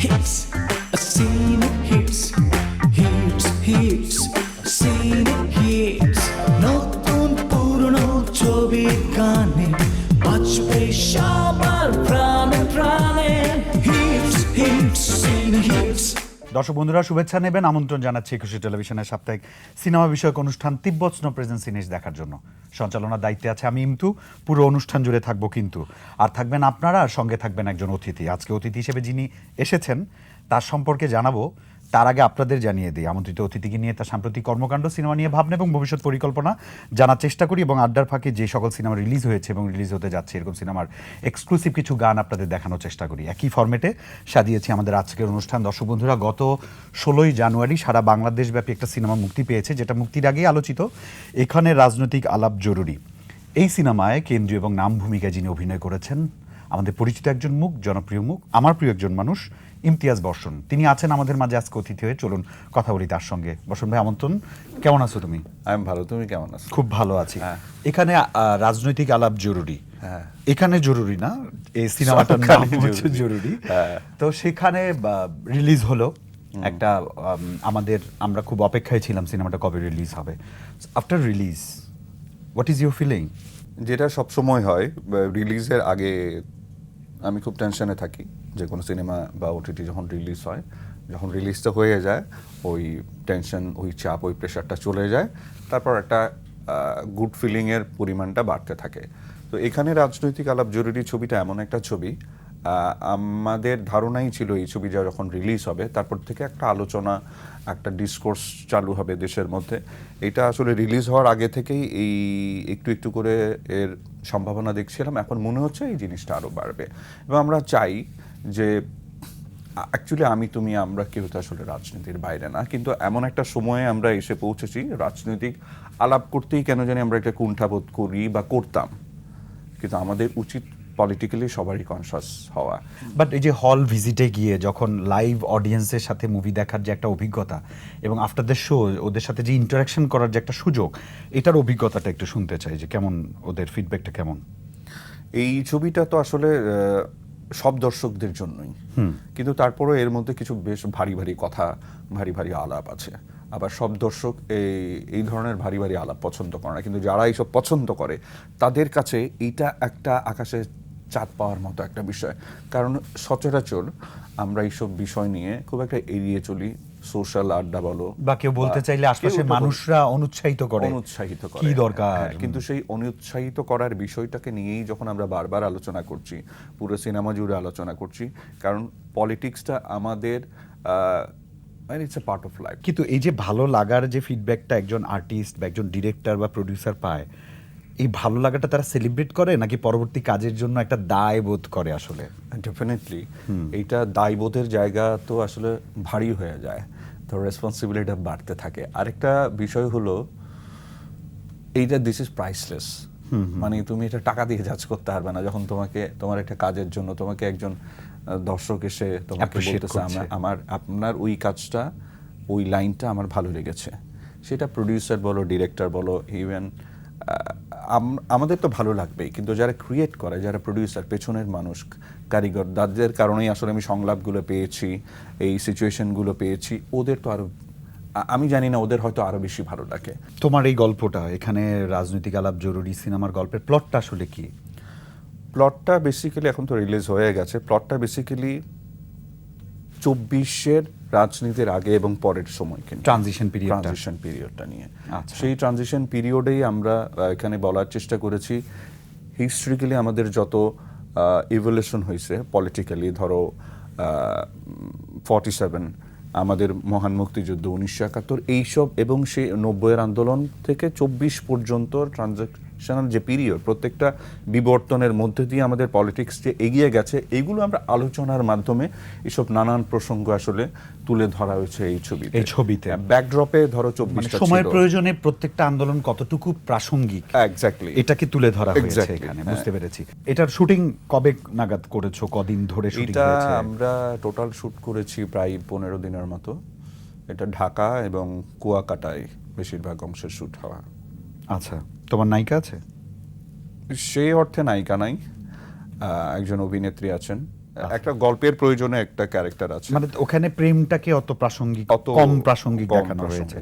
hits, দর্শক বন্ধুরা, শুভেচ্ছা নেবেন, আমন্ত্রণ জানাচ্ছি একুশে টেলিভিশনের সাপ্তাহিক সিনেমা বিষয়ক অনুষ্ঠান তিব্বত স্নো প্রেজেন্ট সিনিস দেখার জন্য। সঞ্চালনার দায়িত্বে আছে আমি, ইমতু। পুরো অনুষ্ঠান জুড়ে থাকব কিন্তু। আর থাকবেন আপনারা, আর সঙ্গে থাকবেন একজন অতিথি। আজকে অতিথি হিসেবে যিনি এসেছেন, তার সম্পর্কে জানাব তার আগে আপনাদের জানিয়ে দিই, আমন্ত্রিত অতিথিকে নিয়ে তার সাম্প্রতিক কর্মকাণ্ড, সিনেমা নিয়ে ভাবনা এবং ভবিষ্যৎ পরিকল্পনা জানার চেষ্টা করি এবং আড্ডার ফাঁকে যে সকল সিনেমা রিলিজ হয়েছে এবং রিলিজ হতে যাচ্ছে, এরকম সিনেমার এক্সক্লুসিভ কিছু গান আপনাদের দেখানোর চেষ্টা করি। একই ফরম্যাটে সাজিয়েছি আমাদের আজকের অনুষ্ঠান। দর্শক বন্ধুরা, গত ষোলোই জানুয়ারি সারা বাংলাদেশব্যাপী একটা সিনেমা মুক্তি পেয়েছে, যেটা মুক্তির আগেই আলোচিত। এখানে রাজনৈতিক আলাপ জরুরি। এই সিনেমায় কেন্দ্রীয় এবং নাম ভূমিকায় যিনি অভিনয় করেছেন, আমাদের পরিচিত একজন মুখ, জনপ্রিয় মুখ, আমার প্রিয় একজন মানুষ ইমতিয়াজ বর্ষণ। তিনি আছেন আমাদের মাঝে আজকে অতিথি হয়ে। চলুন কথা বলি তার সঙ্গে। বর্ষণ ভাই আমন্ত্রণ। কেমন আছো তুমি? আমি ভালো। তুমি কেমন আছো? খুব ভালো আছি। হ্যাঁ। এখানে রাজনৈতিক আলাপ জরুরি। হ্যাঁ। এখানে জরুরি না এই সিনেমাটার নাম হচ্ছে জরুরি। হ্যাঁ। তো সেখানে রিলিজ হলো। একটা আমাদের আমরা খুব অপেক্ষায় ছিলাম সিনেমাটা কবে রিলিজ হবে। After release what is your feeling যেটা সবসময় হয় রিলিজের আগে আমি খুব টেনশনে থাকি যে কোনো সিনেমা বা ওটিটি যখন রিলিজ হয়, যখন রিলিজটা হয়ে যায়, ওই টেনশন ওই চাপ, ওই প্রেশারটা চলে যায়, তারপর একটা গুড ফিলিংয়ের পরিমাণটা বাড়তে থাকে। তো এখানে রাজনৈতিক আলাপ জরুরি ছবিটা এমন একটা ছবি আমাদের ধারণাই ছিল এই ছবিটা যখন রিলিজ হবে, তারপর থেকে একটা আলোচনা, একটা ডিসকোর্স চালু হবে দেশের মধ্যে। এটা আসলে রিলিজ হওয়ার আগে থেকেই এই একটু একটু করে এর সম্ভাবনা দেখছিলাম, এখন মনে হচ্ছে এই জিনিসটা আরও বাড়বে। এবং আমরা চাই যে অ্যাকচুয়ালি আমি, তুমি, আমরা কেউ তো আসলে রাজনীতির বাইরে না, কিন্তু এমন একটা সময়ে আমরা এসে পৌঁছেছি, রাজনৈতিক আলাপ করতেই কেন জানি আমরা একটা কুণ্ঠাবোধ করি বা করতাম। কিন্তু আমাদের উচিত পলিটিক্যালি সবারই কনসাস হওয়া। বাট এই যে হল ভিজিটে গিয়ে যখন লাইভ অডিয়েন্সের সাথে মুভি দেখার যে একটা অভিজ্ঞতা এবং আফটার দ্য শো ওদের সাথে যে ইন্টারাকশন করার যে একটা সুযোগ এটার অভিজ্ঞতাটা একটু শুনতে চাই যে কেমন ওদের ফিডব্যাকটা কেমন? এই ছবিটা তো আসলে সব দর্শকদের জন্যই। কিন্তু তারপরেও এর মধ্যে কিছু বেশ ভারী ভারী কথা ভারী ভারী আলাপ আছে। আবার সব দর্শক এই এই ধরনের ভারী ভারী আলাপ পছন্দ করে না। কিন্তু যারা এইসব পছন্দ করে তাদের কাছে এইটা একটা আকাশে চাঁদ পাওয়ার মতো একটা বিষয়। কারণ সচরাচর আমরা এইসব বিষয় নিয়ে খুব একটা এড়িয়ে চলি সোশ্যাল আড্ডা বলো বা কেউ বলতে চাইলে আশপাশের মানুষরা অনুৎসাহিত করে অনুৎসাহিত করে কি দরকার? হ্যাঁ, কিন্তু সেই অনুৎসাহিত করার বিষয়টাকে নিয়েই যখন আমরা বারবার আলোচনা করছি পুরো সিনেমা জুড়ে আলোচনা করছি কারণ পলিটিক্সটা আমাদের it's a part of life কিন্তু এই যে ভালো লাগার যে ফিডব্যাকটা একজন আর্টিস্ট বা একজন ডিরেক্টর বা প্রডিউসার পায় এই ভালো লাগাটা তারা সেলিব্রেট করে নাকি পরবর্তী কাজের জন্য একটা দায় বোধ করে আসলে? ডেফিনেটলি এইটা দায়বোধের জায়গা তো আসলে ভারী হয়ে যায়। তো রেসপন্সিবিলিটিটা বাড়তে থাকে। আরেকটা বিষয় হলো এইটা দিস ইজ প্রাইসলেস মানে তুমি এটা টাকা দিয়ে জাজ করতে পারবে না। যখন তোমাকে তোমার একটা কাজের জন্য তোমাকে একজন দর্শক এসে তোমাকে বলতেছে আমার আপনার ওই কাজটা ওই লাইনটা আমার ভালো লেগেছে। সেটা প্রডিউসার বলো ডিরেক্টর বলো ইভেন আমাদের তো ভালো লাগবেই কিন্তু যারা ক্রিয়েট করে যারা প্রডিউসার পেছনের মানুষ কারিগর তাদের কারণেই আসলে আমি সংলাপগুলো পেয়েছি এই সিচুয়েশনগুলো পেয়েছি ওদের তো আরও আমি জানি না ওদের হয়তো আরও বেশি ভালো লাগে। তোমার এই গল্পটা এখানে রাজনৈতিক আলাপ জরুরি সিনেমার গল্পের প্লটটা আসলে কি? প্লটটা বেসিক্যালি এখন তো রিলিজ হয়ে গেছে প্লটটা বেসিক্যালি চব্বিশের রাজনীতির আগে এবং পরের সময়কে নিয়ে। ট্রানজিশন পিরিয়ডটা ট্রানজিশন পিরিয়ডটা নিয়ে আচ্ছা। সেই ট্রানজিশন পিরিয়ডেই আমরা এখানে বলার চেষ্টা করেছি হিস্ট্রিক্যালি আমাদের যত ইভলিউশন হয়েছে পলিটিক্যালি ধরো ফর্টি সেভেন আমাদের মহান মুক্তিযুদ্ধ উনিশশো একাত্তর এইসব এবং সেই নব্বইয়ের আন্দোলন থেকে চব্বিশ পর্যন্ত ট্রানজাকশনাল যে পিরিয়ড প্রত্যেকটা বিবর্তনের মধ্যে দিয়ে আমাদের পলিটিক্স যে এগিয়ে গেছে এগুলো আমরা আলোচনার মাধ্যমে এসব নানান প্রসঙ্গ আসলে তুলে ধরা হয়েছে এই ছবিতে। এই ছবিতে। ব্যাকড্রপে ধরো মানে চব্বিশটা সময়ের প্রয়োজনে প্রত্যেকটা আন্দোলন কতটুকু প্রাসঙ্গিক এক্স্যাক্টলি এটাকে তুলে ধরা হয়েছে এখানে হ্যাঁ। বুঝতে পেরেছি। এটার শুটিং কবে নাগাদ করেছ কদিন ধরে শুটিং এটা হয়েছে? আমরা টোটাল শুট করেছি প্রায় পনেরো দিনের মতো। এটা ঢাকা এবং কুয়াকাটায় বেশিরভাগ অংশের শুট হওয়া। আচ্ছা। তোমার নায়িকা আছে? সেই অর্থে নায়িকা নাই। একজন অভিনেত্রী আছেন। একটা গল্পের প্রয়োজনে একটা ক্যারেক্টার আছে। মানে ওখানে প্রেমটাকে অত প্রাসঙ্গিক অত কম প্রাসঙ্গিক দেখানো হয়েছে।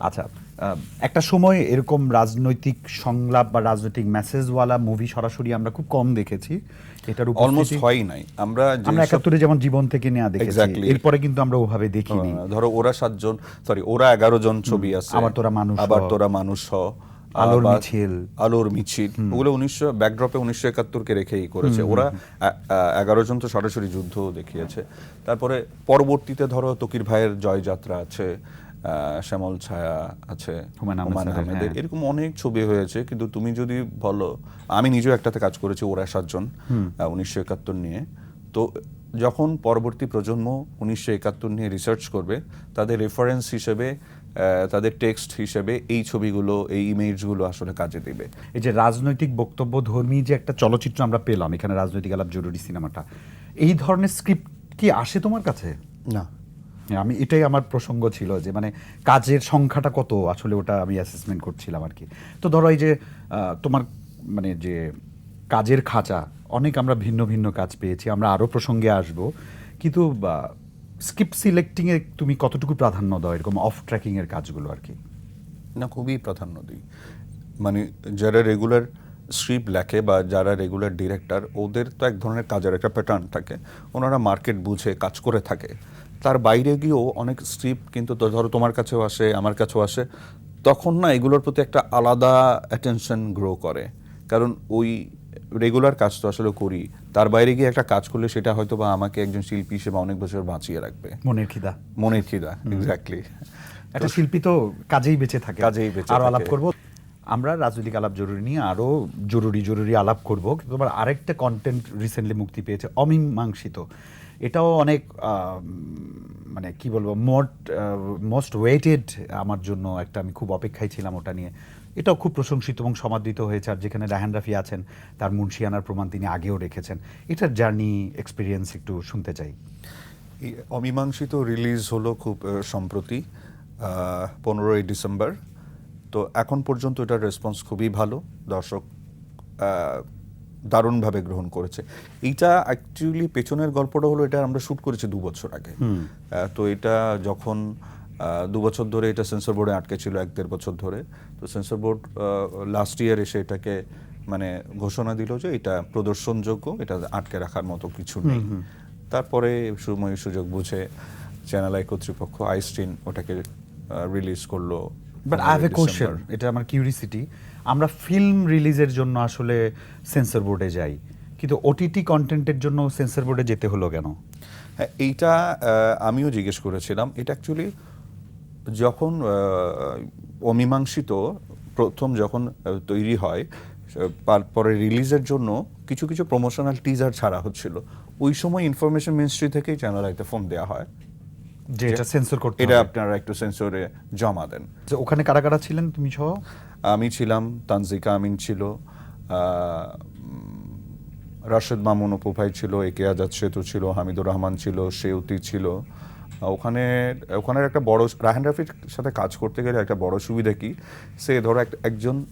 আচ্ছা একটা সময় এরকম রাজনৈতিক সংলাপ বা রাজনৈতিক মেসেজওয়ালা মুভি সরাসরি আমরা খুব কম দেখেছি। এটার অলমোস্ট উপস্থিতি- হয়ই নাই। আমরা আমরা একাত্তরে যেমন জীবন থেকে নেওয়া দেখেছি এরপরে কিন্তু আমরা ওভাবে দেখিনি। ধরো ওরা সাতজন সরি ওরা এগারো জন ছবি আছে। আবার তোরা মানুষ। আবার তোরা মানুষ হ। আলোর মিছিল। আলোর মিছিল। ওগুলো উনিশশো ব্যাকড্রপে উনিশশো একাত্তরকে রেখেই করেছে। ওরা এগারো জন তো সরাসরি যুদ্ধ দেখিয়েছে। তারপরে পরবর্তীতে ধরো তকির ভাইয়ের জয়যাত্রা আছে শ্যামল ছায়া আছে হুমায়ুন আহমেদের। হ্যাঁ। এরকম অনেক ছবি হয়েছে। কিন্তু তুমি যদি বলো আমি নিজেও একটাতে কাজ করেছি ওরা সাতজন উনিশশো একাত্তর নিয়ে। তো যখন পরবর্তী প্রজন্ম উনিশশো একাত্তর নিয়ে রিসার্চ করবে তাদের রেফারেন্স হিসেবে তাদের টেক্সট হিসেবে এই ছবিগুলো এই ইমেজগুলো আসলে কাজে দেবে। এই যে রাজনৈতিক বক্তব্য ধর্মী যে একটা চলচ্চিত্র আমরা পেলাম এখানে রাজনৈতিক আলাপ জরুরি সিনেমাটা এই ধরনের স্ক্রিপ্ট কি আসে তোমার কাছে? না। আমি এটাই আমার প্রসঙ্গ ছিল যে মানে কাজের সংখ্যাটা কত? আসলে ওটা আমি অ্যাসেসমেন্ট করছিলাম আর কি। তো ধরো এই যে তোমার মানে যে কাজের খাঁচা অনেক আমরা ভিন্ন ভিন্ন কাজ পেয়েছি আমরা আরও প্রসঙ্গে আসব। কিন্তু স্ক্রিপ্ট সিলেক্টিংয়ে তুমি কতটুকু প্রাধান্য দাও এরকম অফ ট্র্যাকিংয়ের কাজগুলো আর কি? না, খুবই প্রাধান্য দিই। মানে যারা রেগুলার স্ট্রিপ লেখে বা যারা রেগুলার ডিরেক্টর ওদের তো এক ধরনের কাজের একটা প্যাটার্ন থাকে। ওনারা মার্কেট বুঝে, কাজ করে থাকে। তার বাইরে গিয়েও অনেক স্ট্রিপ কিন্তু ধরো তোমার কাছেও আসে, আমার কাছেও আসে, তখন না এগুলোর প্রতি একটা আলাদা অ্যাটেনশন গ্রো করে। কারণ ওই রেগুলার কাজ তো আসলে করি। তার বাইরে গিয়ে একটা কাজ করলে সেটা হয়তো বা আমাকে একজন শিল্পী হিসেবে অনেক বছর বাঁচিয়ে রাখবে। মনের খিদা। মনের খিদা এক্স্যাক্টলি একটা শিল্পী তো কাজেই বেঁচে থাকে। কাজেই বেঁচে আরও আলাপ। করব। আমরা রাজনৈতিক আলাপ জরুরি নিয়ে আরও জরুরি জরুরি আলাপ করব। কিন্তু আবার আরেকটা কন্টেন্ট রিসেন্টলি মুক্তি পেয়েছে অমীমাংসিত। এটাও অনেক মানে কি বলব, মোট মোস্ট ওয়েটেড আমার জন্য একটা আমি খুব অপেক্ষায় ছিলাম ওটা নিয়ে। এটাও খুব প্রশংসিত এবং সমাদৃত হয়েছে। আর যেখানে রাহান রাফি আছেন, তার মুন্সিয়ানার প্রমাণ তিনি আগেও রেখেছেন। এটার জার্নি এক্সপিরিয়েন্স একটু শুনতে চাই। অমীমাংসিত রিলিজ হলো খুব সম্প্রতি পনেরোই ডিসেম্বর। তো এখন পর্যন্ত এটার রেসপন্স খুবই ভালো। দর্শক দারুণভাবে গ্রহণ করেছে। এইটা অ্যাকচুয়ালি পেছনের গল্পটা হলো এটা আমরা শ্যুট করেছি দু বছর আগে। তো এটা যখন দু বছর ধরে এটা সেন্সর বোর্ডে আটকে ছিল এক দেড় বছর ধরে। তো সেন্সর বোর্ড লাস্ট ইয়ার এসে এটাকে মানে ঘোষণা দিল যে এটা প্রদর্শনযোগ্য এটা আটকে রাখার মতো কিছু নেই। তারপরে সময় সুযোগ বুঝে চ্যানেল আই কর্তৃপক্ষ আইস্টিন ওটাকে রিলিজ করল but I have a 15 question এটা আমার কিউরিসিটি আমরা ফিল্ম রিলিজের জন্য আসলে সেন্সর বোর্ডে যাই। কিন্তু ওটিটি কন্টেন্টের জন্য সেন্সর বোর্ডে যেতে হলো কেন? হ্যাঁ এইটা আমিও জিজ্ঞেস করেছিলাম। এটা অ্যাকচুয়ালি যখন অমীমাংসিত প্রথম যখন তৈরি হয় তারপরে রিলিজের জন্য কিছু কিছু প্রমোশনাল টিজার ছাড়া হচ্ছিল। ওই সময় ইনফরমেশন মিনিস্ট্রি থেকেই চ্যানেল আইতে ফোন দেওয়া হয়। যে এটা সেন্সর করতে এটা আপনারা একটু সেন্সরে জমা দেন। ওখানে কারা কারা ছিলেন তুমি সহ? আমি ছিলাম, তানজিকা আমিন ছিল রাশেদ মামুন অপু ভাই ছিল একে আজাদ সেতু ছিল, হামিদুর রহমান ছিল, সেউতি ছিল। ওখানে, ওখানের একটা বড় রাহান রাফির সাথে কাজ করতে গেলে একটা বড় সুবিধা কি? সে ধরো এক- একজন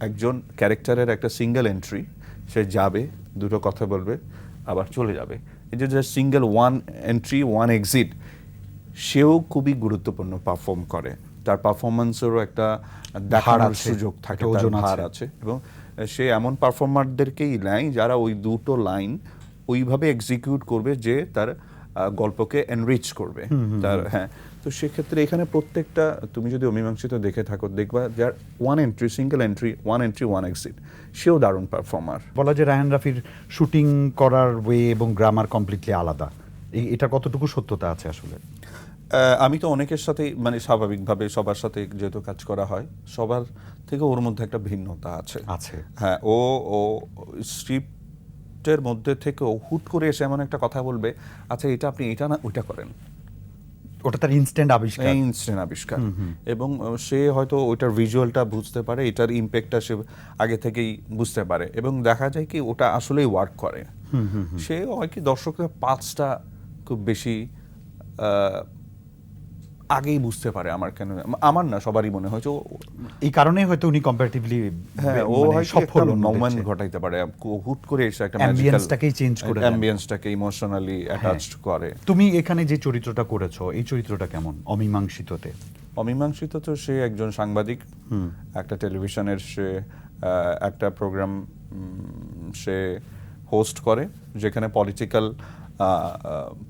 একজন ক্যারেক্টারের একটা সিঙ্গেল এন্ট্রি, সে যাবে, দুটো কথা বলবে, আবার চলে যাবে। এই যে single one entry one exit সেও খুবই গুরুত্বপূর্ণ পারফর্ম করে। তার পারফরমেন্সেরও একটা দেখানোর আছে, সুযোগ থাকে ওজন ভার আছে। এবং সে এমন পারফর্মারদেরকেই নেয় যারা ওই দুটো লাইন ওইভাবে এক্সিকিউট করবে যে তার গল্পকে এনরিচ করবে। তার হ্যাঁ। তো সেক্ষেত্রে এখানে প্রত্যেকটা তুমি যদি অমীমাংসিত দেখে থাকো দেখবা যার one entry single entry one entry one exit সেও দারুণ পারফর্মার বলা যে রায়হান রাফির শুটিং করার ওয়ে এবং গ্রামার কমপ্লিটলি আলাদা। এটা কতটুকু সত্যতা আছে আসলে? আমি তো অনেকের সাথে মানে স্বাভাবিকভাবে সবার সাথে যেহেতু কাজ করা হয় সবার থেকে ওর মধ্যে একটা ভিন্নতা আছে। আছে। হ্যাঁ ও ও স্ক্রিপ্টের মধ্যে থেকে ও হুট করে এসে এমন একটা কথা বলবে আচ্ছা এটা আপনি এটা না ওইটা করেন। ওটা তার ইনস্ট্যান্ট আবিষ্কার। ইনস্ট্যান্ট আবিষ্কার। এবং সে হয়তো ওইটার ভিজুয়ালটা বুঝতে পারে এটার ইম্প্যাক্টটা সে আগে থেকেই বুঝতে পারে। এবং দেখা যায় কি ওটা আসলেই ওয়ার্ক করে। সে হয় কি দর্শকরা পাঁচটা খুব বেশি আগেই বুঝতে পারে আমার কেন আমার না সবারই মনে হয় যে এই কারণেই হয়তো উনি কম্পারেটিভলি হ্যাঁ ও মানে হয় সফল মোমেন্ট ঘটাইতে পারে। হুট করে এসে একটা Ambience-টাকেই change করে। অ্যাম্বিয়েন্সটাকে ইমোশনালি অ্যাটাচড করে। তুমি এখানে যে চরিত্রটা করেছ এই চরিত্রটা কেমন অমীমাংসিততে? অমীমাংসিত তো সে একজন সাংবাদিক একটা টেলিভিশনের সে একটা প্রোগ্রাম সে হোস্ট করে যেখানে পলিটিক্যাল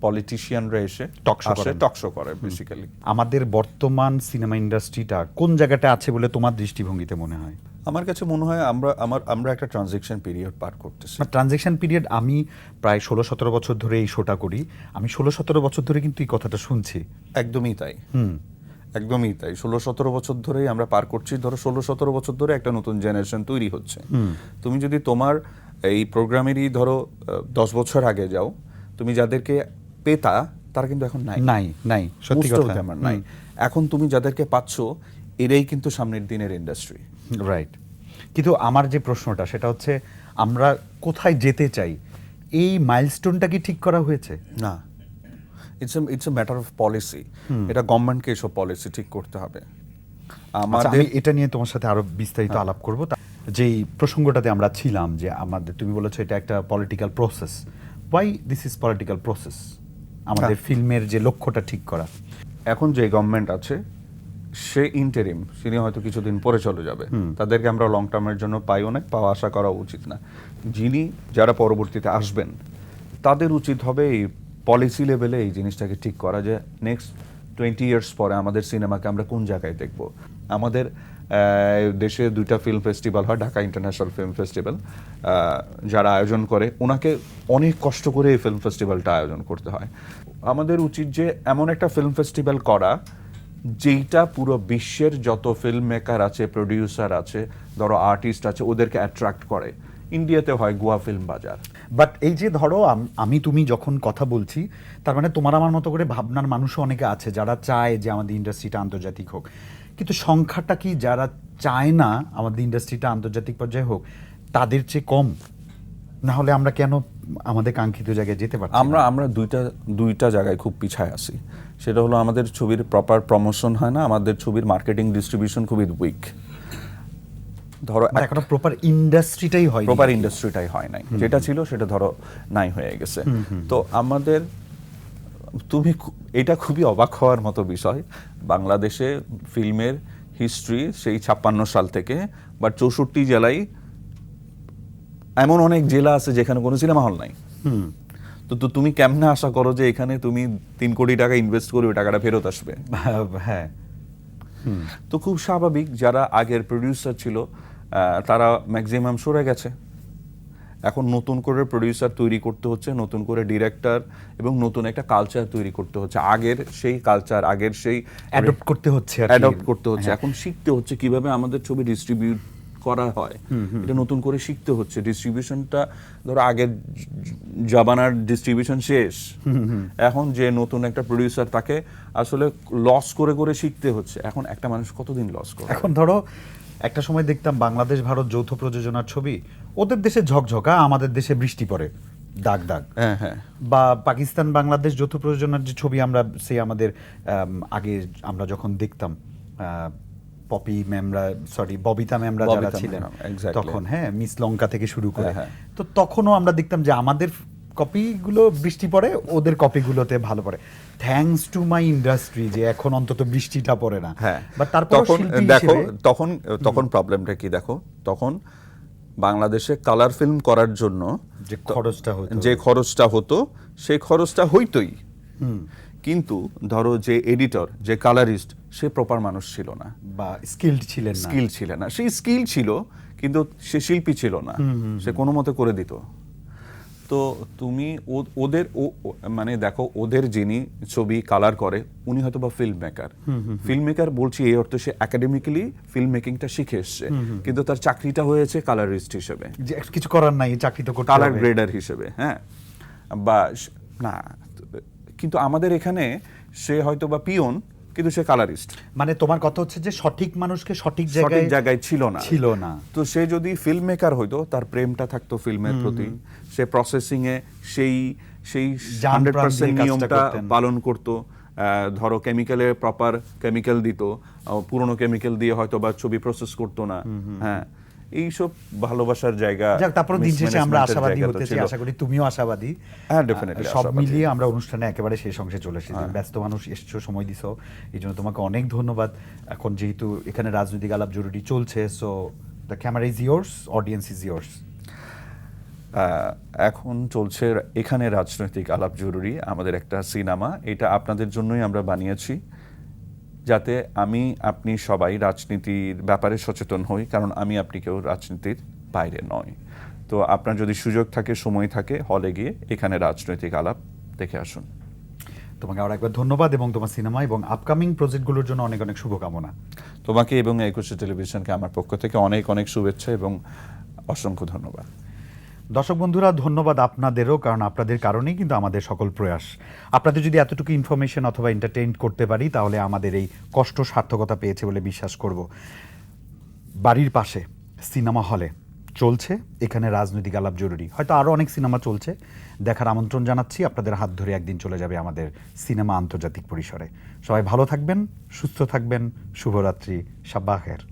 পলিটিশিয়ানরা এসে আসে করেন। করে বেসিক্যালি আমাদের বর্তমান সিনেমা ইন্ডাস্ট্রিটা কোন জায়গাটা আছে বলে তোমার দৃষ্টিভঙ্গিতে মনে হয়? আমার কাছে মনে হয় আমরা আমার আমরা একটা ট্রানজেকশন পিরিয়ড পার করতেছি। ট্রানজেকশন পিরিয়ড আমি প্রায় ষোলো সতেরো বছর ধরে এই শোটা করি। আমি ষোলো সতেরো বছর ধরে কিন্তু এই কথাটা শুনছি। একদমই তাই। হুম। একদমই তাই। ষোলো সতেরো বছর ধরেই আমরা পার করছি। ধরো ষোলো সতেরো বছর ধরে একটা নতুন জেনারেশন তৈরি হচ্ছে। তুমি যদি তোমার এই প্রোগ্রামেরই ধরো দশ বছর আগে যাও তুমি যাদেরকে পেতা তারা কিন্তু এখন নাই। নাই নাই সত্যি কথা। are নাই। এখন তুমি যাদেরকে পাচ্ছ এরাই কিন্তু সামনের দিনের ইন্ডাস্ট্রি রাইট কিন্তু আমার যে প্রশ্নটা সেটা হচ্ছে আমরা কোথায় যেতে চাই? এই মাইলস্টোনটা কি ঠিক করা হয়েছে? না। It's it's a matter of policy এটা গভর্নমেন্টকে এসব পলিসি ঠিক করতে হবে। আচ্ছা, আমাদের আমি এটা নিয়ে তোমার সাথে আরও বিস্তারিত আলাপ করব। যেই প্রসঙ্গটাতে আমরা ছিলাম যে আমাদের তুমি বলেছ এটা একটা political process why this is political process আমাদের ফিল্মের যে লক্ষ্যটা ঠিক করা। এখন যে গভর্নমেন্ট আছে সে ইন্টারিম তিনি হয়তো কিছুদিন পরে চলে যাবে। তাদেরকে আমরা লং টার্মের জন্য পাই অনেক পাওয়া আশা করা উচিত না। যিনি যারা পরবর্তীতে আসবেন তাদের উচিত হবে এই পলিসি লেভেলে এই জিনিসটাকে ঠিক করা যে নেক্সট টোয়েন্টি ইয়ার্স পরে আমাদের সিনেমাকে আমরা কোন জায়গায় দেখব? আমাদের দেশে দুইটা ফিল্ম ফেস্টিভ্যাল হয়, ঢাকা ইন্টারন্যাশনাল ফিল্ম ফেস্টিভ্যাল যারা আয়োজন করে ওনাকে অনেক কষ্ট করে এই ফিল্ম ফেস্টিভ্যালটা আয়োজন করতে হয়। আমাদের উচিত যে এমন একটা ফিল্ম ফেস্টিভ্যাল করা, যেইটা পুরো বিশ্বের যত ফিল্ম মেকার আছে প্রডিউসার আছে, ধরো আর্টিস্ট আছে, ওদেরকে অ্যাট্রাক্ট করে। ইন্ডিয়াতে হয় গোয়া ফিল্ম বাজার বাট এই যে ধরো, আমি তুমি যখন কথা বলছি, তার মানে তোমার আমার মতো করে ভাবনার মানুষও অনেকে আছে, যারা চায় যে আমাদের ইন্ডাস্ট্রিটা আন্তর্জাতিক হোক। কিন্তু সংখ্যাটা কি যারা চায় না আমাদের ইন্ডাস্ট্রিটা আন্তর্জাতিক পর্যায়ে হোক তাদের চেয়ে কম? না হলে আমরা কেন আমাদের কাঙ্ক্ষিত জায়গায় যেতে পারি আমরা আমরা দুইটা দুইটা জায়গায় খুব পিছায় আছি। সেটা হলো আমাদের ছবির প্রপার প্রমোশন হয় না আমাদের ছবির মার্কেটিং ডিস্ট্রিবিউশন খুবই উইক ধরো এখনও প্রপার ইন্ডাস্ট্রিটাই হয় প্রপার ইন্ডাস্ট্রিটাই হয় নাই। যেটা ছিল সেটা ধরো নাই হয়ে গেছে। তো আমাদের তুমি এটা খুবই অবাক হওয়ার মতো বিষয়। বাংলাদেশে ফিল্মের হিস্ট্রি সেই ছাপ্পান্ন সাল থেকে বা চৌষট্টি জেলায় এমন অনেক জেলা আছে যেখানে কোনো সিনেমা হল নাই। তো তো তুমি কেমনে আশা করো যে এখানে তুমি তিন কোটি টাকা ইনভেস্ট করে ওই টাকাটা ফেরত আসবে? হ্যাঁ। তো খুব স্বাভাবিক যারা আগের প্রডিউসার ছিল তারা ম্যাক্সিমাম সরে গেছে। এখন নতুন করে প্রডিউসার তৈরি করতে হচ্ছে নতুন করে ডিরেক্টর এবং নতুন একটা কালচার তৈরি করতে হচ্ছে। আগের সেই কালচার আগের সেই অ্যাডপ্ট করতে হচ্ছে অ্যাডপ্ট করতে হচ্ছে। হ্যাঁ। এখন শিখতে হচ্ছে কীভাবে আমাদের ছবি ডিস্ট্রিবিউট করা হয়। এটা নতুন করে শিখতে হচ্ছে। ডিস্ট্রিবিউশনটা ধরো আগের জাবানার ডিস্ট্রিবিউশন শেষ। এখন যে নতুন একটা প্রডিউসার তাকে আসলে লস করে করে শিখতে হচ্ছে। এখন একটা মানুষ কতদিন লস করে? এখন ধরো একটা সময় দেখতাম বাংলাদেশ ভারত যৌথ প্রযোজনার ছবি। ওদের দেশে ঝকঝকা আমাদের দেশে বৃষ্টি পড়ে দাগ দাগ। হ্যাঁ হ্যাঁ। বা পাকিস্তান বাংলাদেশ যৌথ প্রযোজনার যে ছবি আমরা সেই আমাদের আম, আগে আমরা যখন দেখতাম আহ, পপি ম্যামরা সরি ববিতা ম্যামরা যারা ছিলেন তখন হ্যাঁ মিস লঙ্কা থেকে শুরু করে। হ্যাঁ। তো তখনও আমরা দেখতাম যে আমাদের কপিগুলো বৃষ্টি পড়ে ওদের কপিগুলোতে ভালো পড়ে। থ্যাঙ্কস টু মাই ইন্ডাস্ট্রি যে এখন অন্তত বৃষ্টিটা পড়ে না। হ্যাঁ। বাট তারপর তখন দেখো তখন তখন প্রবলেমটা কি দেখো? তখন বাংলাদেশে কালার ফিল্ম করার জন্য যে খরচটা হতো। যে খরচটা হতো সেই খরচটা হইতই। কিন্তু ধরো যে এডিটর যে কালারিস্ট সে প্রপার মানুষ ছিল না। বা স্কিল্ড ছিলেন স্কিল ছিল না। সেই স্কিল ছিল কিন্তু সে শিল্পী ছিল না। সে কোনো মতে করে দিত। তো তুমি ওদের মানে দেখো ওদের যিনি ছবি কালার করে উনি হয়তো বা ফিল্ম মেকার ফিল্ম মেকার বলছি এই অর্থে সে একাডেমিক্যালি ফিল্ম মেকিংটা শিখে এসছে। কিন্তু তার চাকরিটা হয়েছে কালারিস্ট হিসেবে। যে কিছু করার নাই চাকরি তো কালার গ্রেডার হিসেবে হ্যাঁ। বা না কিন্তু আমাদের এখানে সে হয়তো বা পিয়ন কিন্তু সে কালারিস্ট। মানে তোমার কথা হচ্ছে যে সঠিক মানুষকে সঠিক জায়গায় জায়গায় ছিল না। ছিল না। তো সে যদি ফিল্ম মেকার হইতো তার প্রেমটা থাকতো ফিল্মের প্রতি। সে প্রসেসিং এ সেই সেই হান্ড্রেড পার্সেন্ট নিয়মটা পালন করতো। ধরো কেমিক্যালে প্রপার কেমিক্যাল দিত। পুরনো কেমিক্যাল দিয়ে হয়তো বা ছবি প্রসেস করতো না। হ্যাঁ। এইসব ভালোবাসার জায়গা যাক তারপর দিন শেষে আমরা আশাবাদী হতে চাই আশা করি তুমিও আশাবাদী। হ্যাঁ, definitely সব হ্যাঁ। মিলিয়ে আমরা অনুষ্ঠানে একেবারে শেষ অংশে চলে এসেছি। ব্যস্ত মানুষ এসছো সময় দিছো এই জন্য তোমাকে অনেক ধন্যবাদ। এখন যেহেতু এখানে রাজনৈতিক আলাপ জরুরি চলছে so the camera is yours audience is yours এখন চলছে এখানে রাজনৈতিক আলাপ জরুরি আমাদের একটা সিনেমা এটা আপনাদের জন্যই আমরা বানিয়েছি। যাতে আমি আপনি সবাই রাজনীতির ব্যাপারে সচেতন হই কারণ আমি আপনি কেউ রাজনীতির বাইরে নয় তো আপনার যদি সুযোগ থাকে সময় থাকে হলে গিয়ে এখানে রাজনৈতিক আলাপ দেখে আসুন। তোমাকে আবার একবার ধন্যবাদ এবং তোমার সিনেমা এবং আপকামিং প্রজেক্টগুলোর জন্য অনেক অনেক শুভকামনা। তোমাকে এবং একুশে টেলিভিশনকে আমার পক্ষ থেকে অনেক অনেক শুভেচ্ছা এবং অসংখ্য ধন্যবাদ। দর্শক বন্ধুরা, ধন্যবাদ আপনাদেরও, কারণ আপনাদের কারণেই কিন্তু আমাদের সকল প্রয়াস। আপনাদের যদি এতটুকু ইনফরমেশন অথবা এন্টারটেইন করতে পারি, তাহলে আমাদের এই কষ্ট সার্থকতা পেয়েছে বলে বিশ্বাস করব। বাড়ির পাশে সিনেমা হলে চলছে, এখানে রাজনৈতিক আলাপ জরুরি। হয়তো আরও অনেক সিনেমা চলছে। দেখার আমন্ত্রণ জানাচ্ছি। আপনাদের হাত ধরে একদিন চলে যাবে আমাদের সিনেমা আন্তর্জাতিক পরিসরে। সবাই ভালো থাকবেন, সুস্থ থাকবেন, শুভরাত্রি সাব্বাহের